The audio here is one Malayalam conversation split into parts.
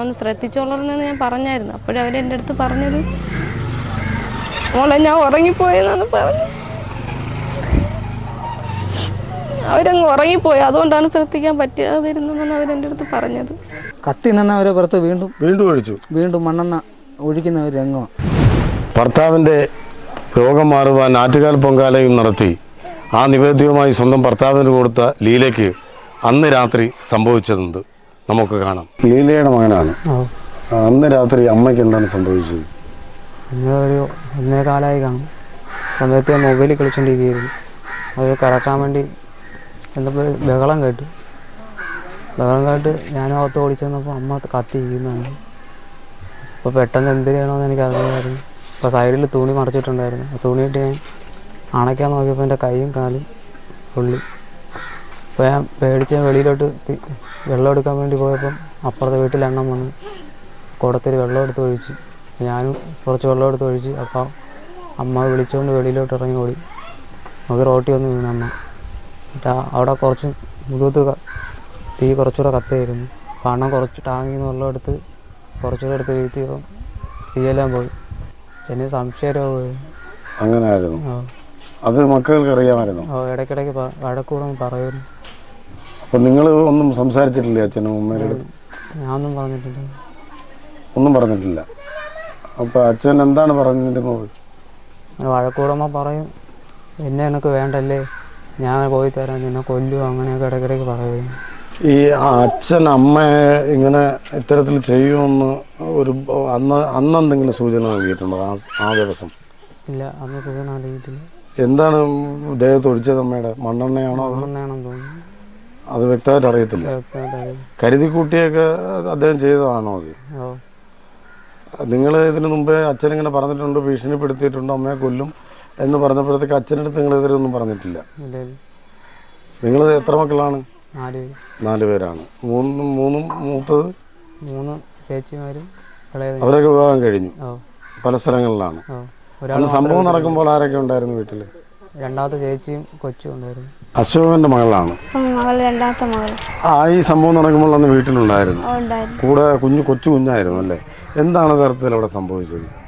വന്ന് ശ്രദ്ധിച്ചോളർന്നെന്ന് ഞാൻ പറഞ്ഞായിരുന്നു. അപ്പോഴും അവരെന്റെ അടുത്ത് പറഞ്ഞത് മോളെ ഞാൻ ഉറങ്ങിപ്പോയെന്നാണ് പറഞ്ഞു അവരങ്ങ് ഉറങ്ങിപ്പോയി. അതുകൊണ്ടാണ് ശ്രദ്ധിക്കാൻ പറ്റാതിരുന്നതെന്ന് അവരെന്റെ അടുത്ത് പറഞ്ഞത്. കത്തി നിന്നവരെ പുറത്ത് വീണ്ടും വീണ്ടും ഒഴിച്ചു. വീണ്ടും മണ്ണെണ്ണ ഒഴിക്കുന്ന ഒരു രംഗമാണ്. ഭർത്താവിന്റെ രോഗം മാറുവാൻ ആറ്റുകാൽ പൊങ്കാലയും നടത്തി. ആ നിവേദ്യവുമായി സ്വന്തം ഭർത്താവിന് കൊടുത്ത ലീലയ്ക്ക് അന്ന് രാത്രി സംഭവിച്ചതെന്ത്? നമുക്ക് കാണാം. ലീലയുടെ മകനാണ്. അന്ന് രാത്രി അമ്മയ്ക്ക് എന്താണ് സംഭവിച്ചത്? ഒരു ഒന്നേ കാലമായി കാണും. സമയത്ത് ഞാൻ മൊബൈലിൽ കളിച്ചുകൊണ്ടിരിക്കുകയായിരുന്നു അത് കിടക്കാൻ വേണ്ടി എന്തപ്പോൾ ബഹളം കേട്ടു. ബഹളം കേട്ട് ഞാൻ അകത്ത് ഓടിച്ചെന്നപ്പോൾ അമ്മ കത്തിയിരിക്കുന്നതാണ്. അപ്പോൾ പെട്ടെന്ന് എന്ത് ചെയ്യണമെന്ന് എനിക്ക് അറിയില്ലായിരുന്നു അപ്പോൾ സൈഡിൽ തുണി മറച്ചിട്ടുണ്ടായിരുന്നു. ആ തുണിയിട്ട് ഞാൻ അണയ്ക്കാൻ നോക്കിയപ്പോൾ എന്റെ കൈയും കാലും ഉള്ളി അപ്പോൾ ഞാൻ പേടിച്ച് വെളിയിലോട്ട് വെള്ളം എടുക്കാൻ വേണ്ടി പോയപ്പം അപ്പുറത്തെ വീട്ടിൽ എണ്ണം വന്ന് കുടത്തിൽ വെള്ളം എടുത്ത് ഒഴിച്ച്. ഞാനും കുറച്ച് വെള്ളം എടുത്ത് ഒഴിച്ച്. അപ്പോൾ അമ്മ വിളിച്ചുകൊണ്ട് വെളിയിലോട്ട് ഇറങ്ങി ഓടി. നമുക്ക് റോട്ടി വന്ന് വീണു അമ്മ. എന്നിട്ട് അവിടെ കുറച്ച് മുഖത്ത് തീ കുറച്ചുകൂടെ കത്തായിരുന്നു പണം അണ്ണൻ കുറച്ച് ടാങ്കിൽ നിന്ന് വെള്ളം എടുത്ത് കുറച്ചുകൂടെ എടുത്ത് വീഴ്ത്തിയപ്പം തീയെല്ലാം പോയി. ചെന്നൈ സംശയരോഗമായിരുന്നു അങ്ങനെ ആയിരുന്നു ആ. അത് മക്കൾക്ക് അറിയാമായിരുന്നു. ഓ ഇടയ്ക്കിടയ്ക്ക് വഴക്കൂടെ പറയുമായിരുന്നു. അപ്പം നിങ്ങൾ ഒന്നും സംസാരിച്ചിട്ടില്ല അച്ഛനും അമ്മയുടെ അടുത്ത് ഞാനൊന്നും പറഞ്ഞിട്ടില്ല. ഒന്നും പറഞ്ഞിട്ടില്ല. അപ്പോൾ അച്ഛൻ എന്താണ് പറഞ്ഞിരുന്നത് വഴക്കൂടമ്മ പറയും. എന്നെ നിനക്ക് വേണ്ടല്ലേ? ഞാൻ പോയി തരാം. നിന്നെ കൊല്ലു അങ്ങനെയൊക്കെ ഇടയ്ക്കിടയ്ക്ക് പറയും ഈ അച്ഛൻ അമ്മയെ ഇങ്ങനെ ഇത്തരത്തിൽ ചെയ്യുമെന്ന് ഒരു അന്ന് അന്ന് എന്തെങ്കിലും സൂചന നൽകിയിട്ടുണ്ടോ? ആ ആ ദിവസം? ഇല്ല അന്ന് സൂചന നൽകിയിട്ടില്ല. എന്താണ് ദേഹത്ത് ഒഴിച്ചത് അമ്മയുടെ? മണ്ണെണ്ണയാണോ മണ്ണെണ്ണയാണെന്ന് തോന്നുന്നു. അത് വ്യക്തമായിട്ട് അറിയത്തില്ല. കരുതിക്കൂട്ടിയൊക്കെ അദ്ദേഹം ചെയ്തതാണോ അത്? നിങ്ങൾ ഇതിനു മുമ്പേ അച്ഛൻ ഇങ്ങനെ പറഞ്ഞിട്ടുണ്ട് ഭീഷണിപ്പെടുത്തിയിട്ടുണ്ട് അമ്മയെ കൊല്ലും എന്ന് പറഞ്ഞപ്പോഴത്തേക്ക് അടുത്ത് നിങ്ങൾ ഇതിലൊന്നും പറഞ്ഞിട്ടില്ല. നിങ്ങൾ എത്ര മക്കളാണ്? നാല് പേരാണ്. മൂന്നും മൂന്നും മൂത്തത്? മൂന്ന് ചേച്ചിമാരും അവരൊക്കെ വിവാഹം കഴിഞ്ഞു. പല സ്ഥലങ്ങളിലാണ്. സംഭവം നടക്കുമ്പോൾ ആരൊക്കെ ഉണ്ടായിരുന്നു വീട്ടിൽ രണ്ടാമത്തെ ചേച്ചിയും കൊച്ചും ഉണ്ടായിരുന്നു. അശോകന്റെ മകളാണ്. മകൾ രണ്ടാമത്തെ മകൾ ആ ഈ സംഭവം നടക്കുമ്പോൾ അന്ന് വീട്ടിലുണ്ടായിരുന്നു. കൂടെ കുഞ്ഞു കൊച്ചു കുഞ്ഞായിരുന്നു അല്ലേ? എന്താണ് തരത്തിൽ അവിടെ സംഭവിച്ചത്?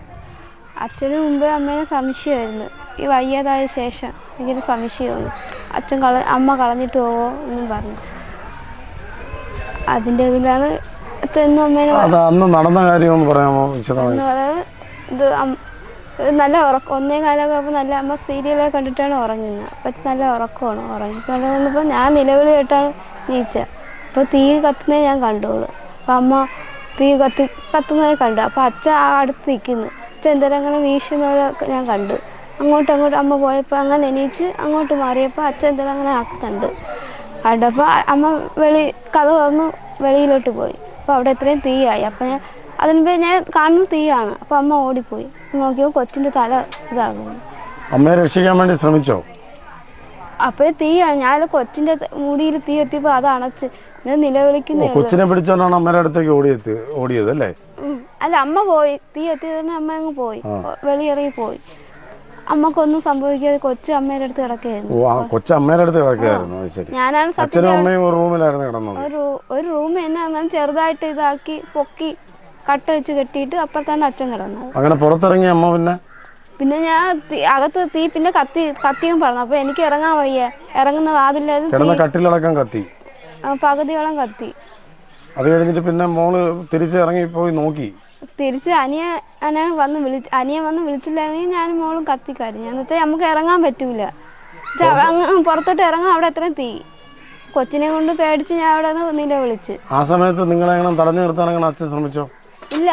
അച്ഛന് മുമ്പേ അമ്മേനെ സംശയമായിരുന്നു. ഈ വയ്യാതായ ശേഷം എനിക്കൊരു സംശയമാണ് അച്ഛൻ കള അമ്മ കളഞ്ഞിട്ട് പോവോ എന്നും പറഞ്ഞു. അതിന്റെ ഇതിലാണ് അച്ഛനും അമ്മേനെ അത് അന്ന് നടന്ന കാര്യം ഒന്ന് പറയാമോ? വിശദമായി. എന്ന് പറയുന്നത് ഇത് അം- ഇത് നല്ല ഉറക്കം. ഒന്നേ കാലമൊക്കെ ആകുമ്പോൾ നല്ല അമ്മ സീരിയലൊക്കെ കണ്ടിട്ടാണ് ഉറങ്ങുന്നത് അപ്പം നല്ല ഉറക്കമാണ് ഉറങ്ങി കിടന്നപ്പോൾ ഞാൻ നിലവിളി കേട്ടാണ് നീച്ചത് അപ്പോൾ തീ കത്തുന്നത് ഞാൻ കണ്ടോളൂ. അപ്പം അമ്മ തീ കത്തി കത്തുന്നത് കണ്ടു. അപ്പോൾ അച്ഛൻ ആ അടുത്ത് നിൽക്കുന്നു അച്ഛൻ എന്തെങ്കിലും അങ്ങനെ വീശുന്നവരെ ഞാൻ കണ്ടു. അങ്ങോട്ടും അങ്ങോട്ടും അമ്മ പോയപ്പോൾ അങ്ങനെ എണീച്ച് അങ്ങോട്ട് മാറിയപ്പോൾ അച്ഛൻ എന്തെങ്കിലും അങ്ങനെ ആക്കുന്നുണ്ട്. കണ്ടപ്പോൾ അമ്മ വെളി കഥ തുറന്ന് വെളിയിലോട്ട് പോയി. അപ്പോൾ അവിടെ ഇത്രയും തീയായി. അപ്പം ഞാൻ അതിന് ഞാൻ കാണുന്ന തീയാണ്. അപ്പോൾ അമ്മ ഓടിപ്പോയി. നോക്കിയപ്പോൾ കൊച്ചിന്റെ തല ഇതാകുന്നു അമ്മയെ രക്ഷിക്കാൻ വേണ്ടി ശ്രമിച്ചോ? അപ്പോഴേ തീയാണ് ഞാൻ കൊച്ചിന്റെ മുടിയിൽ തീ എത്തിയപ്പോ അത് അണച്ച് ഞാൻ ഓ, കൊച്ചിനെ പിടിച്ചോണ്ടാണ് അമ്മയുടെ അടുത്തേക്ക് ഓടിയെത്തി ഓടിയത് അല്ലേ? അല്ല അമ്മ പോയി. തീ എത്തിയതിന് അമ്മ അങ്ങ് പോയി. വെളിയിറങ്ങി പോയി. അമ്മക്കൊന്നും സംഭവിക്കാതെ കൊച്ചു അമ്മയുടെ അടുത്ത് കിടക്കുകയായിരുന്നു. കൊച്ചു അമ്മയുടെ അടുത്ത് കിടക്കുകയായിരുന്നു. ശരി. ഞാനാണ് സത്യം അച്ഛനും അമ്മയും ഒരു റൂമിലായിരുന്നു കിടന്നത്. ഒരു ഒരു റൂം എന്നെ അങ്ങനെ ചെറുതായിട്ട് ഇതാക്കി പൊക്കി കട്ട വെച്ച് കെട്ടിയിട്ട് അപ്പൊ തന്നെ അച്ഛൻ കിടന്നത് അങ്ങനെ പുറത്തിറങ്ങിയ അമ്മ പിന്നെ? പിന്നെ ഞാൻ തീ- അകത്ത് തീ പിന്നെ കത്തി കത്തിയും പറഞ്ഞു. അപ്പൊ എനിക്ക് ഇറങ്ങാൻ വയ്യ. ഇറങ്ങുന്ന വാതിലായിരുന്നു കിടന്ന കട്ടിലടക്കം കത്തി. പകുതിയോളം കത്തി. അത് കഴിഞ്ഞിട്ട് പിന്നെ മോൾ തിരിച്ച് ഇറങ്ങി പോയി നോക്കി. തിരിച്ച് അനിയ അനിയൻ വന്ന് വിളിച്ച് അനിയൻ വന്ന് വിളിച്ചില്ലായിരുന്നെങ്കിൽ ഞാൻ മോളും കത്തിക്കാരും ഞാൻ വെച്ചാൽ നമുക്ക് ഇറങ്ങാൻ പറ്റൂല. പക്ഷെ അവിടെ അങ്ങ് പുറത്തോട്ട് ഇറങ്ങാൻ അവിടെ എത്രയും തീ. കൊച്ചിനെ കൊണ്ട് പേടിച്ച് ഞാൻ അവിടെ നിന്ന് നിലവിളിച്ച്. ആ സമയത്ത് നിങ്ങളെ എങ്ങനെ തടഞ്ഞു നിർത്താൻ അങ്ങനെ അച്ഛൻ ശ്രമിച്ചോ? ഇല്ല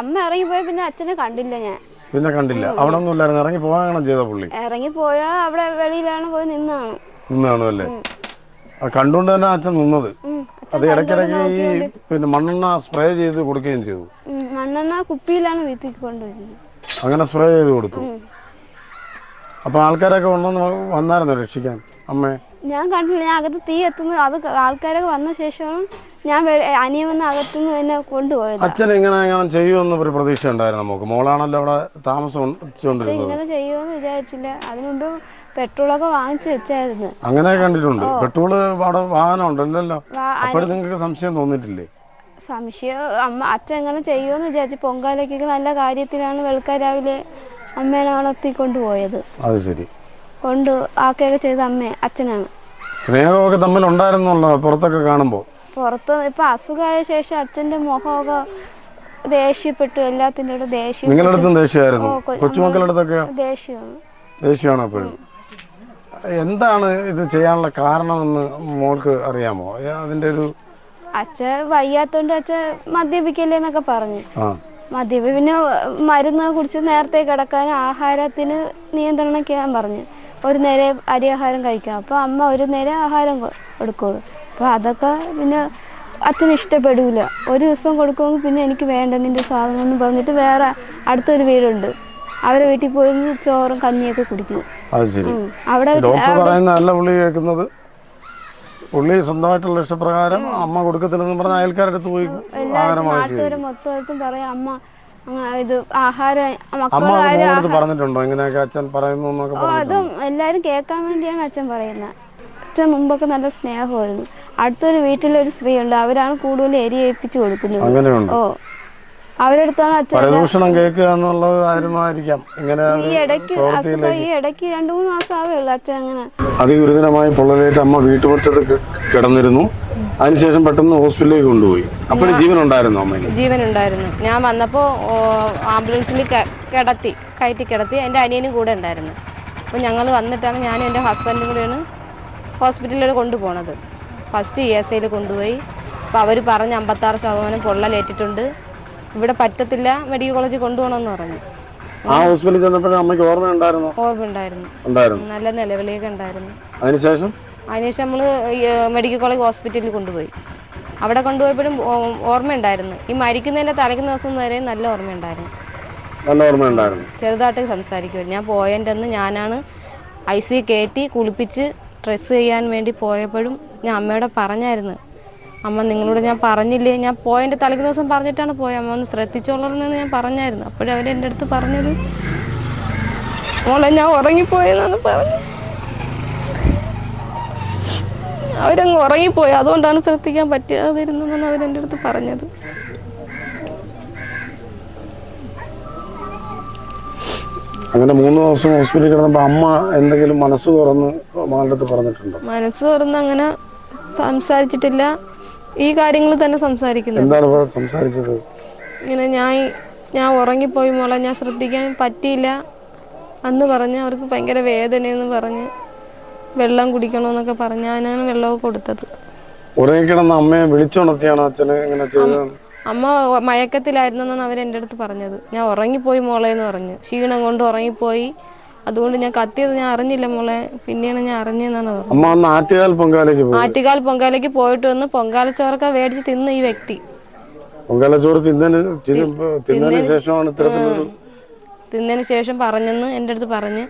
അമ്മ ഇറങ്ങി ഇറങ്ങിപ്പോയ പിന്നെ അച്ഛനെ കണ്ടില്ല ഞാൻ. പിന്നെ കണ്ടില്ല. അവിടെ ഒന്നും ഇല്ലായിരുന്നു. ഇറങ്ങി അങ്ങനെ ചെയ്ത പുള്ളി? ഇറങ്ങി പോയാ അവിടെ വെളിയിലാണ് പോയി നിന്നാണ്. നിന്നാണ് അല്ലേ? കണ്ടുകൊണ്ട് തന്നെ അച്ഛൻ നിന്നത്. അത് ഇടയ്ക്കിടയ്ക്ക് ഈ പിന്നെ മണ്ണെണ്ണ സ്പ്രേ ചെയ്ത് കൊടുക്കുകയും ചെയ്തു. മണ്ണെണ്ണ കുപ്പിയിലാണ് വീട്ടിൽ കൊണ്ടുവരുന്നത്. അങ്ങനെ സ്പ്രേ ചെയ്ത് കൊടുത്തു. അപ്പൊ ആൾക്കാരൊക്കെ ഉണ്ടെന്ന് വന്നായിരുന്നു രക്ഷിക്കാൻ? അമ്മേ? ഞാൻ കണ്ടില്ല. ഞാൻ അകത്ത് തീ എത്തുന്നു അത് ആൾക്കാരൊക്കെ വന്ന ശേഷമാണ് ഞാൻ അനിയൻ വന്ന് അകത്തുനിന്ന് തന്നെ കൊണ്ടുപോയത്. അച്ഛൻ ഇങ്ങനെ എങ്ങനെ ചെയ്യുമെന്ന് ഒരു പ്രതീക്ഷ ഉണ്ടായിരുന്നു നമുക്ക്. മോളാണല്ലോ അവിടെ താമസം ഇങ്ങനെ ചെയ്യുമെന്ന് വിചാരിച്ചില്ല. അതിനു മുമ്പ് പെട്രോളൊക്കെ വാങ്ങിച്ചു വെച്ചായിരുന്നു. അങ്ങനെ കണ്ടിട്ടുണ്ട്. പെട്രോൾ അവിടെ വാഹനം ഉണ്ടല്ലോ അപ്പോഴും നിങ്ങൾക്ക് സംശയം തോന്നിയിട്ടില്ലേ? സംശയം അമ്മ അച്ഛൻ എങ്ങനെ ചെയ്യുമെന്ന് വിചാരിച്ചു പൊങ്കാലയ്ക്കൊക്കെ നല്ല കാര്യത്തിലാണ് വെളുക്കാരാവിലെ അമ്മേനെ വളർത്തി കൊണ്ടുപോയത് അത് ശരി. കൊണ്ട് ആക്കുകയൊക്കെ ചെയ്ത അമ്മ അച്ഛനാണ്. സ്നേഹമൊക്കെ തമ്മിൽ ഉണ്ടായിരുന്നല്ലോ പുറത്തൊക്കെ കാണുമ്പോൾ പുറത്ത് ഇപ്പൊ അസുഖമായ ശേഷം അച്ഛന്റെ മുഖമൊക്കെ ദേഷ്യപ്പെട്ടു എല്ലാത്തിന്റെ കൂടെ ദേഷ്യം നിങ്ങളുടെ അടുത്തും ദേഷ്യമായിരുന്നു? കൊച്ചുമക്കളുടെ അടുത്തൊക്കെ ദേഷ്യമാണ്. ദേഷ്യമാണ് എപ്പോഴും. എന്താണ് ഇത് ചെയ്യാനുള്ള കാരണമെന്ന് മോൾക്ക് അറിയാമോ? അതിന്റെ ഒരു അച്ഛ വയ്യാത്തോണ്ട് അച്ഛ മദ്യപിക്കല്ലേ എന്നൊക്കെ പറഞ്ഞു. ആ. മദ്യപ പിന്നെ മരുന്ന് കുടിച്ച് നേരത്തെ കിടക്കാൻ ആഹാരത്തിന് നിയന്ത്രണം ചെയ്യാൻ പറഞ്ഞു. ഒരു നേരം അരി ആഹാരം കഴിക്കാം അപ്പോൾ അമ്മ ഒരു നേരം ആഹാരം കൊടുക്കുള്ളൂ അപ്പോൾ അതൊക്കെ പിന്നെ അച്ഛന് ഇഷ്ടപ്പെടില്ല ഒരു ദിവസം കൊടുക്കുമെങ്കിൽ പിന്നെ എനിക്ക് വേണ്ട നിന്റെ സാധനം എന്ന് പറഞ്ഞിട്ട് വേറെ അടുത്തൊരു വീടുണ്ട്. അവരെ വീട്ടിൽ പോയി ചോറും കഞ്ഞിയൊക്കെ കുടിക്കും. അവിടെ ഡോക്ടർ പറയുന്ന അല്ല പുള്ളി കേൾക്കുന്നത്. പുള്ളി സ്വന്തമായിട്ടുള്ള ഇഷ്ടപ്രകാരം അമ്മ കൊടുക്കത്തില്ലെന്ന് പറഞ്ഞ അയൽക്കാരടുത്ത് പോയി ആഹാരം മൊത്തമായിട്ടും പറയാം അമ്മ ഇത് ആഹാരം പറഞ്ഞിട്ടുണ്ടോ? ഇങ്ങനെയൊക്കെ അച്ഛൻ പറയുന്നു അതും എല്ലാരും കേൾക്കാൻ വേണ്ടിയാണ് അച്ഛൻ പറയുന്നത് അച്ഛൻ മുമ്പൊക്കെ നല്ല സ്നേഹമായിരുന്നു. അടുത്തൊരു വീട്ടിലൊരു സ്ത്രീ ഉണ്ട് അവരാണ് കൂടുതൽ എരി ഏൽപ്പിച്ചു കൊടുക്കുന്നത് ഓ. പരദൂഷണം കേൾക്കുക എന്നുള്ളത് ആയിരുന്നായിരിക്കാം. ഇങ്ങനെ ഈ ഇടയ്ക്ക് രണ്ടു മൂന്ന് മാസം ആവേ ഉള്ളൂ അച്ഛൻ അങ്ങനെ. അതിഗുരുതരമായി പൊള്ളലേറ്റ് അമ്മ വീട്ടുമുറ്റത്ത് കിടന്നിരുന്നു. അതിനുശേഷം പെട്ടെന്ന് ഹോസ്പിറ്റലിലേക്ക് കൊണ്ടുപോയി. അപ്പോൾ ജീവൻ ഉണ്ടായിരുന്നു ജീവൻ ഉണ്ടായിരുന്നു ഞാൻ വന്നപ്പോൾ ആംബുലൻസിൽ കിടത്തി കയറ്റി കിടത്തി എന്റെ അനിയനും കൂടെ ഉണ്ടായിരുന്നു. അപ്പോൾ ഞങ്ങൾ വന്നിട്ടാണ് ഞാനും എന്റെ ഹസ്ബൻഡും കൂടെയാണ് ഹോസ്പിറ്റലിൽ കൊണ്ടുപോണത്. ഫസ്റ്റ് ഇ എസ് ഐയിൽ കൊണ്ടുപോയി. അപ്പോൾ അവർ പറഞ്ഞ് അമ്പത്താറ് ശതമാനം പൊള്ളലേറ്റിട്ടുണ്ട്. ഇവിടെ പറ്റത്തില്ല മെഡിക്കൽ കോളേജിൽ കൊണ്ടുപോകണമെന്ന് പറഞ്ഞു. ആ ഹോസ്പിറ്റലിൽ ചെന്നപ്പോഴും അമ്മയ്ക്ക് ഓർമ്മ ഉണ്ടായിരുന്നു? ഓർമ്മ ഉണ്ടായിരുന്നു. ഉണ്ടായിരുന്നു നല്ല നിലവിളിയൊക്കെ ഉണ്ടായിരുന്നു. അതിനുശേഷം? അതിനുശേഷം നമ്മൾ മെഡിക്കൽ കോളേജ് ഹോസ്പിറ്റലിൽ കൊണ്ടുപോയി. അവിടെ കൊണ്ടുപോയപ്പോഴും ഓർമ്മയുണ്ടായിരുന്നു. ഈ മരിക്കുന്നതിന്റെ തലയ്ക്കുന്ന ദിവസം വരെ നല്ല ഓർമ്മയുണ്ടായിരുന്നു. നല്ല ഓർമ്മ ഉണ്ടായിരുന്നു ചെറുതായിട്ട് സംസാരിക്കുമായിരുന്നു ഞാൻ പോയതിന്റെ അന്ന് ഞാനാണ് ഐ സി കയറ്റി കുളിപ്പിച്ച് ഡ്രസ്സ് ചെയ്യാൻ വേണ്ടി പോയപ്പോഴും ഞാൻ അമ്മയോടെ പറഞ്ഞായിരുന്നു അമ്മ നിങ്ങളോട് ഞാൻ പറഞ്ഞില്ലേ? ഞാൻ പോയതിന്റെ തലേ ദിവസം പറഞ്ഞിട്ടാണ് പോയത് അമ്മ ഒന്ന് ശ്രദ്ധിച്ചോളണമെന്ന് ഞാൻ പറഞ്ഞായിരുന്നു. അപ്പോഴും അവർ എന്റെ അടുത്ത് പറഞ്ഞത്. മോളെ ഞാൻ ഉറങ്ങിപ്പോയെന്നാണ് പറഞ്ഞത്. അവരങ്ങ് ഉറങ്ങിപ്പോയി. അതുകൊണ്ടാണ് ശ്രദ്ധിക്കാൻ പറ്റാതിരുന്നതെന്നാണ് അവരെന്റെ അടുത്ത് പറഞ്ഞത്. അങ്ങനെ മൂന്ന് ദിവസം ഹോസ്പിറ്റലിൽ കിടന്നപ്പോൾ അമ്മ എന്തെങ്കിലും മനസ്സ് തുറന്ന് മകളുടെ അടുത്ത് പറഞ്ഞിട്ടുണ്ടോ? മനസ്സ് തുറന്ന് അങ്ങനെ സംസാരിച്ചിട്ടില്ല. ഈ കാര്യങ്ങൾ തന്നെ സംസാരിക്കുന്നത്. എന്താണ് സംസാരിച്ചത്? ഇങ്ങനെ ഞാൻ ഞാൻ ഉറങ്ങിപ്പോയി മോളെ ഞാൻ ശ്രദ്ധിക്കാൻ പറ്റിയില്ല അന്ന് പറഞ്ഞ് അവർക്ക് ഭയങ്കര വേദനയെന്ന് പറഞ്ഞ് വെള്ളം കുടിക്കണമെന്നൊക്കെ പറഞ്ഞ് ഞാനാണ് വെള്ളമൊക്കെ കൊടുത്തത്. ഉറങ്ങിക്കിടന്ന അമ്മയെ വിളിച്ചുണർത്തിയാണോ അച്ഛനെ ഇങ്ങനെ ചെയ്തത്? അമ്മ മയക്കത്തിലായിരുന്നെന്നാണ് അവർ എന്റെ അടുത്ത് പറഞ്ഞത്. ഞാൻ ഉറങ്ങിപ്പോയി മോളെ എന്ന് പറഞ്ഞു. ക്ഷീണം കൊണ്ട് ഉറങ്ങിപ്പോയി. അതുകൊണ്ട് ഞാൻ കത്തിയത് ഞാൻ അറിഞ്ഞില്ല മോളെ. പിന്നെയാണ് ഞാൻ അറിഞ്ഞതെന്നാണ് പറഞ്ഞത്. അമ്മ അന്ന് ആറ്റുകാൽ പൊങ്കാലയ്ക്ക് പോയി. ആറ്റുകാൽ പൊങ്കാലയ്ക്ക് പോയിട്ട് വന്ന് പൊങ്കാലച്ചോറൊക്കെ മേടിച്ച് തിന്ന് ഈ വ്യക്തി. പൊങ്കാലച്ചോറ് തിന്നതിന് തിന്ന- തിന്നതിന് ശേഷമാണ് ഇത്തരത്തിലൊരു തിന്നതിന് ശേഷം പറഞ്ഞെന്ന് എന്റെ അടുത്ത് പറഞ്ഞ്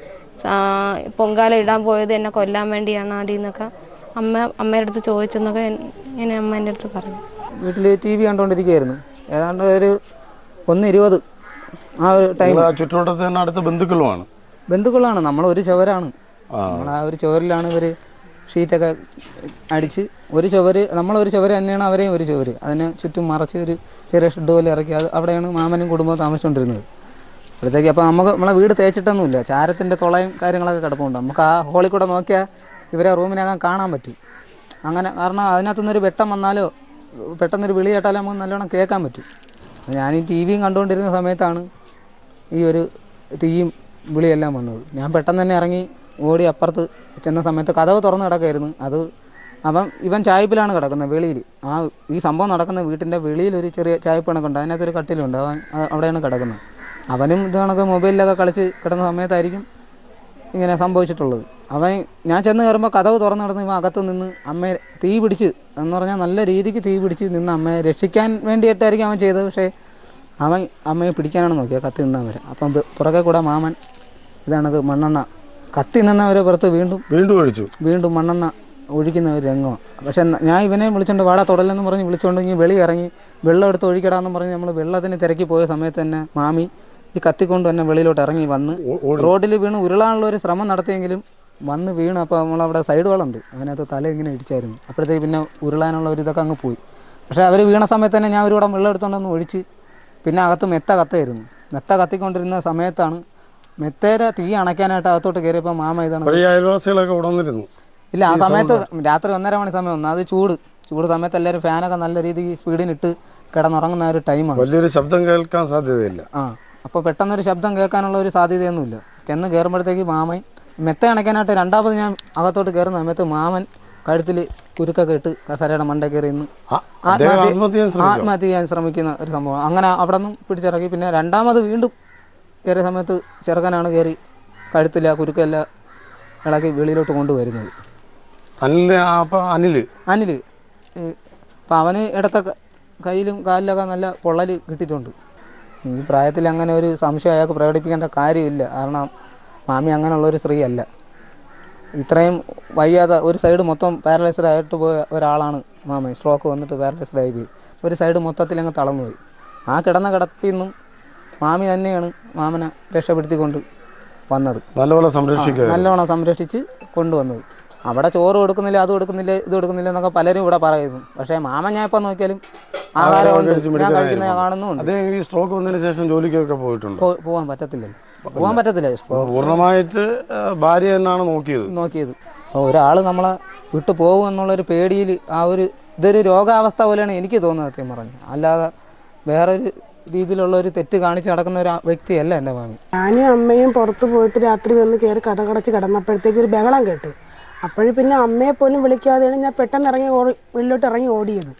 പൊങ്കാല ഇടാൻ പോയത് എന്നെ കൊല്ലാൻ വേണ്ടിയാണ് ആടി എന്നൊക്കെ അമ്മ അമ്മയുടെ അടുത്ത് ചോദിച്ചെന്നൊക്കെ ഇങ്ങനെ അമ്മ എന്റെ അടുത്ത് പറഞ്ഞു. വീട്ടിൽ ടി വി കണ്ടുകൊണ്ടിരിക്കുകയായിരുന്നു ഏതാണ്ട് ഒരു ഒന്ന് ഇരുപത് ആ ഒരു ടൈം നിങ്ങളെ ചുറ്റുവട്ടത്ത് തന്നെ അടുത്ത ബന്ധുക്കളുമാണ്. ബന്ധുക്കളാണ്. നമ്മൾ ഒരു ചുവരാണ്. നമ്മൾ ആ ഒരു ചുവരിലാണ് ഇവർ ഷീറ്റൊക്കെ അടിച്ച്. ഒരു ചുവര് നമ്മളൊരു ചുവര് തന്നെയാണ് അവരെയും ഒരു ചുവര്. അതിനെ ചുറ്റും മറച്ച് ഒരു ചെറിയ ഷെഡ് പോലെ ഇറക്കി. അത് അവിടെയാണ് മാമനും കുടുംബവും താമസിച്ചുകൊണ്ടിരുന്നത്. അപ്പോഴത്തേക്ക് അപ്പോൾ നമുക്ക് നമ്മളെ വീട് തേച്ചിട്ടൊന്നുമില്ല. ചാരത്തിന്റെ തുളയും കാര്യങ്ങളൊക്കെ കിടപ്പുണ്ട്. നമുക്ക് ആ ഹോളിൽ കൂടെ നോക്കിയാൽ ഇവരെ റൂമിനകം കാണാൻ പറ്റും. അങ്ങനെ കാരണം അതിനകത്തുനിന്നൊരു വെട്ടം വന്നാലോ പെട്ടെന്നൊരു വിളി കേട്ടാലോ നമുക്ക് നല്ലോണം കേൾക്കാൻ പറ്റും. ഞാൻ ഈ ടി വിയും കണ്ടുകൊണ്ടിരുന്ന സമയത്താണ് ഈ ഒരു തീയും വിളിയെല്ലാം വന്നത്. ഞാൻ പെട്ടെന്ന് തന്നെ ഇറങ്ങി ഓടി അപ്പുറത്ത് ചെന്ന സമയത്ത് കഥവ് തുറന്ന് കിടക്കായിരുന്നു. അത് അപ്പം ഇവൻ ചായപ്പിലാണ് കിടക്കുന്നത് വെളിയിൽ. ആ ഈ സംഭവം നടക്കുന്ന വീട്ടിന്റെ വെളിയിൽ ഒരു ചെറിയ ചായപ്പ് കണക്കുണ്ട് അതിനകത്തൊരു കട്ടിലുണ്ട്. അവൻ അവിടെയാണ് കിടക്കുന്നത്. അവനും ഇത് കണക്ക് മൊബൈലിലൊക്കെ കളിച്ച് കിടന്ന സമയത്തായിരിക്കും ഇങ്ങനെ സംഭവിച്ചിട്ടുള്ളത്. അവൻ ഞാൻ ചെന്ന് കയറുമ്പോൾ കഥവ് തുറന്ന് കിടന്ന് ഇവൻ അകത്ത് നിന്ന് അമ്മയെ തീ പിടിച്ച് എന്ന് പറഞ്ഞാൽ നല്ല രീതിക്ക് തീ പിടിച്ച് നിന്ന് അമ്മയെ രക്ഷിക്കാൻ വേണ്ടിയിട്ടായിരിക്കും അവൻ ചെയ്തത്. പക്ഷേ അവൻ അമ്മയെ പിടിക്കാനാണ് നോക്കിയത്. കത്തി നിന്നവരെ അപ്പം പുറകെ കൂടെ മാമൻ ഇതാണ് മണ്ണെണ്ണ. കത്തി നിന്നവരെ പുറത്ത് വീണ്ടും വീണ്ടും ഒഴിച്ചു. വീണ്ടും മണ്ണെണ്ണ ഒഴിക്കുന്ന ഒരു രംഗമാണ് പക്ഷെ ഞാൻ ഇവനെ വിളിച്ചോണ്ട് വാടാ തുടലെന്ന് പറഞ്ഞ് വിളിച്ചോണ്ട് ഇനി വെളി ഇറങ്ങി വെള്ളം എടുത്ത് ഒഴിക്കടാന്ന് പറഞ്ഞ് നമ്മൾ വെള്ളത്തിന് തിരക്കി പോയ സമയത്ത് തന്നെ മാമി ഈ കത്തിക്കൊണ്ട് തന്നെ വെളിയിലോട്ട് ഇറങ്ങി വന്ന് റോഡിൽ വീണ് ഉരുളാനുള്ള ഒരു ശ്രമം നടത്തിയെങ്കിലും വന്ന് വീണ് അപ്പോൾ നമ്മളവിടെ സൈഡ് വളമുണ്ട് അതിനകത്ത് തല ഇങ്ങനെ ഇടിച്ചായിരുന്നു. അപ്പോഴത്തേക്ക് പിന്നെ ഉരുളാനുള്ള ഒരു ഇതൊക്കെ അങ്ങ് പോയി. പക്ഷേ അവർ വീണ സമയത്ത് തന്നെ ഞാൻ ഒരു കുടം വെള്ളം എടുത്തുകൊണ്ടൊന്ന് ഒഴിച്ച് പിന്നെ അകത്ത് മെത്ത കത്തായിരുന്നു. മെത്ത കത്തിക്കൊണ്ടിരുന്ന സമയത്താണ് മെത്തേരെ തീ അണയ്ക്കാനായിട്ട് അകത്തോട്ട് കയറിയപ്പോൾ മാമ ഇതാണ് വഴി അയൽവാസികളൊക്കെ ഉണർന്നിരുന്നു ഇല്ല ആ സമയത്ത് രാത്രി ഒന്നര മണി സമയം ഒന്ന് അത് ചൂട്. ചൂട് സമയത്ത് എല്ലാവരും ഫാനൊക്കെ നല്ല രീതിക്ക് സ്പീഡിനിട്ട് കിടന്നുറങ്ങുന്ന ഒരു ടൈമാണ് വലിയൊരു ശബ്ദം കേൾക്കാൻ സാധ്യതയില്ല. ആ അപ്പോൾ പെട്ടെന്നൊരു ശബ്ദം കേൾക്കാനുള്ള ഒരു സാധ്യതയൊന്നുമില്ല. ചെന്ന് കയറുമ്പോഴത്തേക്ക് മാമൻ മെത്ത അണയ്ക്കാനായിട്ട് രണ്ടാമത് ഞാൻ അകത്തോട്ട് കയറുന്ന സമയത്ത് മാമൻ കഴുത്തിൽ കുരുക്കൊക്കെ ഇട്ട് കസരയുടെ മണ്ട കയറി ചെയ്യാൻ ആത്മഹത്യ ചെയ്യാൻ ശ്രമിക്കുന്ന ഒരു സംഭവം. അങ്ങനെ അവിടെ നിന്നും പിടിച്ചിറക്കി പിന്നെ രണ്ടാമത് വീണ്ടും കയറിയ സമയത്ത് ചെറുക്കനാണ് കയറി കഴുത്തില്ല കുരുക്കല്ല ഇളക്കി വെളിയിലോട്ട് കൊണ്ടുവരുന്നത്. അനിൽ അനിൽ? അനിൽ അപ്പം അവന് ഇടത്ത കയ്യിലും കാലിലൊക്കെ നല്ല പൊള്ളൽ കിട്ടിയിട്ടുണ്ട്. ഈ പ്രായത്തിൽ അങ്ങനെ ഒരു സംശയം അയാൾക്ക് പ്രകടിപ്പിക്കേണ്ട കാര്യമില്ല. കാരണം മാമി അങ്ങനെയുള്ളൊരു സ്ത്രീ അല്ല ഇത്രയും വയ്യാതെ ഒരു സൈഡ് മൊത്തം പാരലൈസ്ഡ് ആയിട്ട് പോയ ഒരാളാണ് മാമി. സ്ട്രോക്ക് വന്നിട്ട് പാരലൈസ്ഡ് ആയി പോയി. ഒരു സൈഡ് മൊത്തത്തിൽ അങ്ങ് തളർന്നു പോയി ആ കിടന്ന കിടപ്പിൽ നിന്നും മാമി തന്നെയാണ് മാമനെ രക്ഷപ്പെടുത്തിക്കൊണ്ട് വന്നത്. നല്ലപോലെ സംരക്ഷിക്കുക. നല്ലോണം സംരക്ഷിച്ച് കൊണ്ടുവന്നത്. അവിടെ ചോറ് കൊടുക്കുന്നില്ല അത് കൊടുക്കുന്നില്ല ഇത് കൊടുക്കുന്നില്ല എന്നൊക്കെ പലരും ഇവിടെ പറയുന്നു. പക്ഷേ മാമ ഞാൻ ഇപ്പം നോക്കിയാലും ആഹാരമുണ്ട് ഞാൻ മിടുക്കനായിരുന്നു. കാണുന്നുണ്ട് ഈ സ്ട്രോക്ക് വന്നതിന് ശേഷം ജോലിക്കൊക്കെ പോയിട്ടുണ്ട്? പോകാൻ പറ്റത്തില്ലല്ലോ പോകാൻ പറ്റത്തില്ല. പൂർണമായിട്ട് ഭാര്യ തന്നെയാണ് നോക്കിയത്. നോക്കിയത്. അപ്പോൾ ഒരാൾ നമ്മളെ വിട്ടു പോകും എന്നുള്ളൊരു പേടിയിൽ ആ ഒരു ഇതൊരു രോഗാവസ്ഥ പോലെയാണ് എനിക്ക് തോന്നുന്നത് സത്യം പറഞ്ഞു അല്ലാതെ വേറൊരു രീതിയിലുള്ള ഒരു തെറ്റ് കാണിച്ച് നടക്കുന്ന ഒരു വ്യക്തിയല്ല എന്റെ മാമി. ഞാനും അമ്മയും പുറത്തു പോയിട്ട് രാത്രി വന്ന് കയറി കഥ കടച്ച് കിടന്നപ്പോഴത്തേക്ക് ഒരു ബഹളം കേട്ട്. അപ്പോഴും പിന്നെ അമ്മയെ പോലും വിളിക്കാതെയാണ് ഞാൻ പെട്ടെന്ന് ഇറങ്ങി ഓടി വെള്ളിലോട്ട് ഇറങ്ങി ഓടിയത്.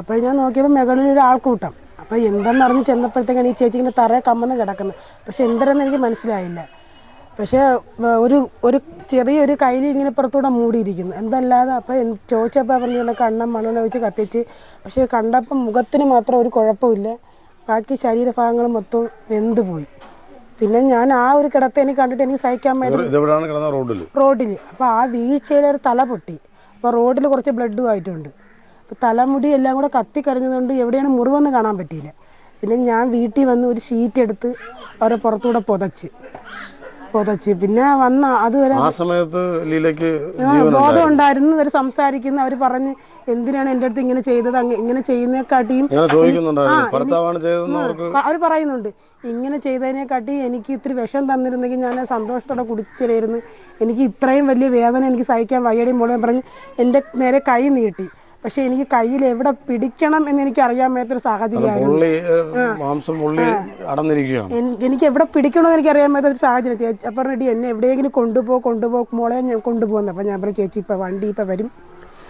അപ്പോൾ ഞാൻ നോക്കിയപ്പോൾ മുകളിൽ ഒരു ആൾക്കൂട്ടം. അപ്പോൾ എന്തെന്നറിഞ്ഞ് ചെന്നപ്പോഴത്തേക്കാണ് ഈ ചേച്ചി ഇങ്ങനെ തറയെ കമ്മന്ന് കിടക്കുന്നത്. പക്ഷെ എന്തരെന്ന് എനിക്ക് മനസ്സിലായില്ല. പക്ഷേ ഒരു ഒരു ചെറിയൊരു കയ്യിൽ ഇങ്ങനെ പുറത്തൂടെ മൂടിയിരിക്കുന്നു. എന്തല്ലാതെ അപ്പോൾ ചോദിച്ചപ്പോൾ പറഞ്ഞ കണ്ണം മണ്ണെണ്ണ വെച്ച് കത്തിച്ച്. പക്ഷേ കണ്ടപ്പോൾ മുഖത്തിന് മാത്രം ഒരു കുഴപ്പമില്ല. ബാക്കി ശരീരഭാഗങ്ങൾ മൊത്തം വെന്ത് പോയി. പിന്നെ ഞാൻ ആ ഒരു കിടത്തെ എനിക്ക് കണ്ടിട്ട് എനിക്ക് സഹിക്കാൻ റോഡിൽ റോഡിൽ അപ്പോൾ ആ വീഴ്ചയിൽ ഒരു തല പൊട്ടി. അപ്പോൾ റോഡിൽ കുറച്ച് ബ്ലഡും ആയിട്ടുണ്ട്. അപ്പോൾ തലമുടി എല്ലാം കൂടെ കത്തിക്കറിഞ്ഞതുകൊണ്ട് എവിടെയാണ് മുറിവെന്ന് കാണാൻ പറ്റിയില്ല. പിന്നെ ഞാൻ വീട്ടിൽ വന്ന് ഒരു ഷീറ്റ് എടുത്ത് അവരെ പുറത്തുകൂടെ പുതച്ച്. പുതച്ച് പിന്നെ വന്ന അതുവരെ ആ സമയത്ത് ലീലയ്ക്ക് ആ, ബോധം ഉണ്ടായിരുന്നു. അവർ സംസാരിക്കുന്ന. അവർ പറഞ്ഞ് എന്തിനാണ് എന്റെ അടുത്ത് ഇങ്ങനെ ചെയ്തത്? ഇങ്ങനെ ചെയ്യുന്നതിനെക്കാട്ടിയും അവർ അവർ പറയുന്നുണ്ട്. ഇങ്ങനെ ചെയ്തതിനെക്കാട്ടി എനിക്ക് ഇത്തിരി വിഷം തന്നിരുന്നെങ്കിൽ ഞാൻ സന്തോഷത്തോടെ കുടിച്ചിലായിരുന്നു എനിക്ക് ഇത്രയും വലിയ വേദന എനിക്ക് സഹിക്കാൻ വയ്യടിയും പോലെ പറഞ്ഞ് എന്റെ നേരെ കൈ നീട്ടി. പക്ഷെ എനിക്ക് കയ്യിൽ എവിടെ പിടിക്കണം എന്ന് എനിക്ക് അറിയാൻ മേത്തൊരു സാഹചര്യമായിരുന്നു എനിക്ക് എവിടെ പിടിക്കണമെന്ന് എനിക്ക് അറിയാൻ മേത്തൊരു സാഹചര്യം ചേച്ചി അപ്പം റെഡി എന്നെ എവിടെയെങ്കിലും കൊണ്ടുപോ കൊണ്ടുപോ മോളെ ഞാൻ കൊണ്ടുപോകുന്നത് അപ്പം ഞാൻ പറഞ്ഞു ചേച്ചി ഇപ്പം വണ്ടി ഇപ്പം വരും.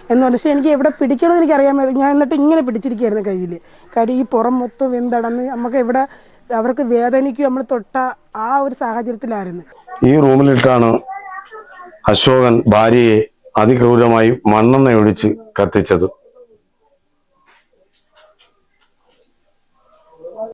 എന്ന് പറഞ്ഞു. പക്ഷേ എനിക്ക് എവിടെ പിടിക്കണമെന്ന് എനിക്ക് അറിയാൻ മേത്ത ഞാൻ എന്നിട്ട് ഇങ്ങനെ പിടിച്ചിരിക്കുകയായിരുന്നു കയ്യിൽ. കാര്യം ഈ പുറം മൊത്തം വെന്തടന്ന് നമുക്ക് എവിടെ അവർക്ക് വേദനിക്കും നമ്മൾ തൊട്ട ആ ഒരു സാഹചര്യത്തിലായിരുന്നു. ഈ റൂമിലിട്ടാണ് അശോകൻ ഭാര്യയെ അതിക്രൂരമായി മണ്ണെണ്ണ ഒഴിച്ച് കത്തിച്ചത്.